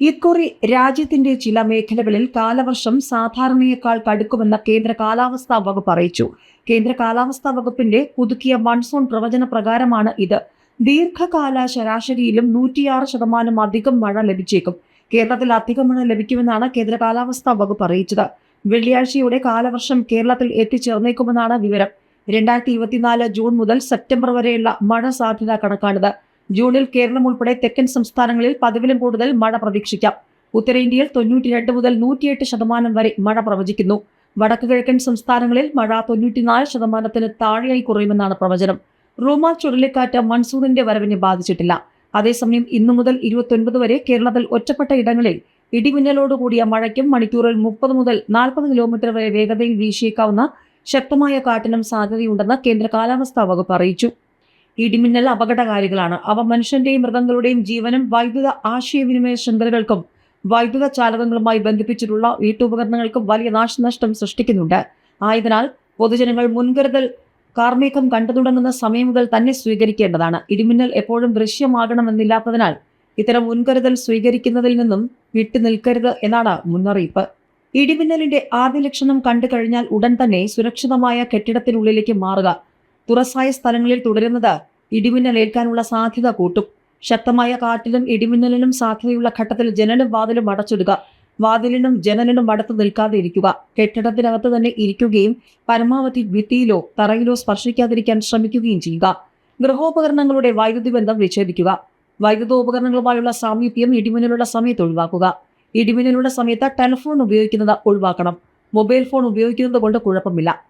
ഇക്കുറി രാജ്യത്തിന്റെ ചില മേഖലകളിൽ കാലവർഷം സാധാരണയേക്കാൾ കടുക്കുമെന്ന് കേന്ദ്ര കാലാവസ്ഥാ വകുപ്പ് അറിയിച്ചു. കേന്ദ്ര കാലാവസ്ഥാ വകുപ്പിന്റെ പുതുക്കിയ മൺസൂൺ പ്രവചന പ്രകാരമാണ് ഇത്. ദീർഘകാല ശരാശരിയിലും നൂറ്റിയാറ് ശതമാനം അധികം മഴ ലഭിച്ചേക്കും. കേരളത്തിൽ അധികം മഴ ലഭിക്കുമെന്നാണ് കേന്ദ്ര കാലാവസ്ഥാ വകുപ്പ് അറിയിച്ചത്. വെള്ളിയാഴ്ചയോടെ കാലവർഷം കേരളത്തിൽ എത്തിച്ചേർന്നേക്കുമെന്നാണ് വിവരം. രണ്ടായിരത്തി ഇരുപത്തിനാല് ജൂൺ മുതൽ സെപ്റ്റംബർ വരെയുള്ള മഴ സാധ്യത കണക്കാണിത്. ജൂണിൽ കേരളം ഉൾപ്പെടെ തെക്കൻ സംസ്ഥാനങ്ങളിൽ പതിവിലും കൂടുതൽ മഴ പ്രതീക്ഷിക്കാം. ഉത്തരേന്ത്യയിൽ തൊണ്ണൂറ്റിരണ്ട് മുതൽ നൂറ്റിയെട്ട് ശതമാനം വരെ മഴ പ്രവചിക്കുന്നു. വടക്കു കിഴക്കൻ സംസ്ഥാനങ്ങളിൽ മഴ തൊണ്ണൂറ്റിനാല് ശതമാനത്തിന് താഴെയായി കുറയുമെന്നാണ് പ്രവചനം. റൂമ ചുഴലിക്കാറ്റ് മൺസൂണിന്റെ വരവിനെ ബാധിച്ചിട്ടില്ല. അതേസമയം ഇന്നു മുതൽ ഇരുപത്തൊൻപത് വരെ കേരളത്തിൽ ഒറ്റപ്പെട്ട ഇടങ്ങളിൽ ഇടിമിന്നലോടുകൂടിയ മഴയ്ക്കും മണിക്കൂറിൽ മുപ്പത് മുതൽ നാൽപ്പത് കിലോമീറ്റർ വരെ വേഗതയിൽ വീശിയേക്കാവുന്ന ശക്തമായ കാറ്റിനും സാധ്യതയുണ്ടെന്ന് കേന്ദ്ര കാലാവസ്ഥാ വകുപ്പ് അറിയിച്ചു. ഇടിമിന്നൽ അപകടകാരികളാണ്. അവ മനുഷ്യന്റെയും മൃഗങ്ങളുടെയും ജീവനും വൈദ്യുത ആശയവിനിമയ ശൃംഖലകൾക്കും വൈദ്യുത ചാലകങ്ങളുമായി ബന്ധിപ്പിച്ചിട്ടുള്ള വീട്ടുപകരണങ്ങൾക്കും വലിയ നാശനഷ്ടം സൃഷ്ടിക്കുന്നുണ്ട്. ആയതിനാൽ പൊതുജനങ്ങൾ മുൻകരുതൽ കാർമേഘം കണ്ടു തുടങ്ങുന്ന സമയം മുതൽ തന്നെ സ്വീകരിക്കേണ്ടതാണ്. ഇടിമിന്നൽ എപ്പോഴും ദൃശ്യമാകണമെന്നില്ലാത്തതിനാൽ ഇത്തരം മുൻകരുതൽ സ്വീകരിക്കുന്നതിൽ നിന്നും വിട്ടുനിൽക്കരുത് എന്നാണ് മുന്നറിയിപ്പ്. ഇടിമിന്നലിന്റെ ആദ്യ ലക്ഷണം കണ്ടു കഴിഞ്ഞാൽ ഉടൻ തന്നെ സുരക്ഷിതമായ കെട്ടിടത്തിനുള്ളിലേക്ക് മാറുക. തുറസായ സ്ഥലങ്ങളിൽ തുടരുന്നത് ഇടിമിന്നലേൽക്കാനുള്ള സാധ്യത കൂട്ടും. ശക്തമായ കാറ്റിലും ഇടിമിന്നലിനും സാധ്യതയുള്ള ഘട്ടത്തിൽ ജനലും വാതിലും അടച്ചിടുക. വാതിലിനും ജനലിനും അടുത്ത് നിൽക്കാതെ ഇരിക്കുക. കെട്ടിടത്തിനകത്ത് തന്നെ ഇരിക്കുകയും പരമാവധി ഭിത്തിയിലോ തറയിലോ സ്പർശിക്കാതിരിക്കാൻ ശ്രമിക്കുകയും ചെയ്യുക. ഗൃഹോപകരണങ്ങളുടെ വൈദ്യുതി ബന്ധം വിച്ഛേദിക്കുക. വൈദ്യുതോപകരണങ്ങളുമായുള്ള സാമീപ്യം ഇടിമിന്നലുള്ള സമയത്ത് ഒഴിവാക്കുക. ഇടിമിന്നലുള്ള സമയത്ത് ടെലിഫോൺ ഉപയോഗിക്കുന്നത് ഒഴിവാക്കണം. മൊബൈൽ ഫോൺ ഉപയോഗിക്കുന്നത് കൊണ്ട് കുഴപ്പമില്ല.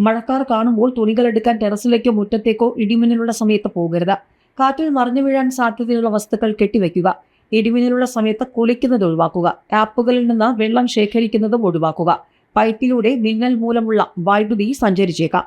മഴക്കാർ കാണുമ്പോൾ തുണികൾ എടുക്കാൻ ടെറസിലേക്കോ മുറ്റത്തേക്കോ ഇടിമിന്നലുള്ള സമയത്ത് പോകരുത്. കാറ്റിൽ മറിഞ്ഞു വീഴാൻ സാധ്യതയുള്ള വസ്തുക്കൾ കെട്ടിവെക്കുക. ഇടിമിന്നലുള്ള സമയത്ത് കുളിക്കുന്നത് ഒഴിവാക്കുക. ആപ്പുകളിൽ നിന്ന് വെള്ളം ശേഖരിക്കുന്നതും ഒഴിവാക്കുക. പൈപ്പിലൂടെ മിന്നൽ മൂലമുള്ള വൈദ്യുതി സഞ്ചരിച്ചേക്കാം.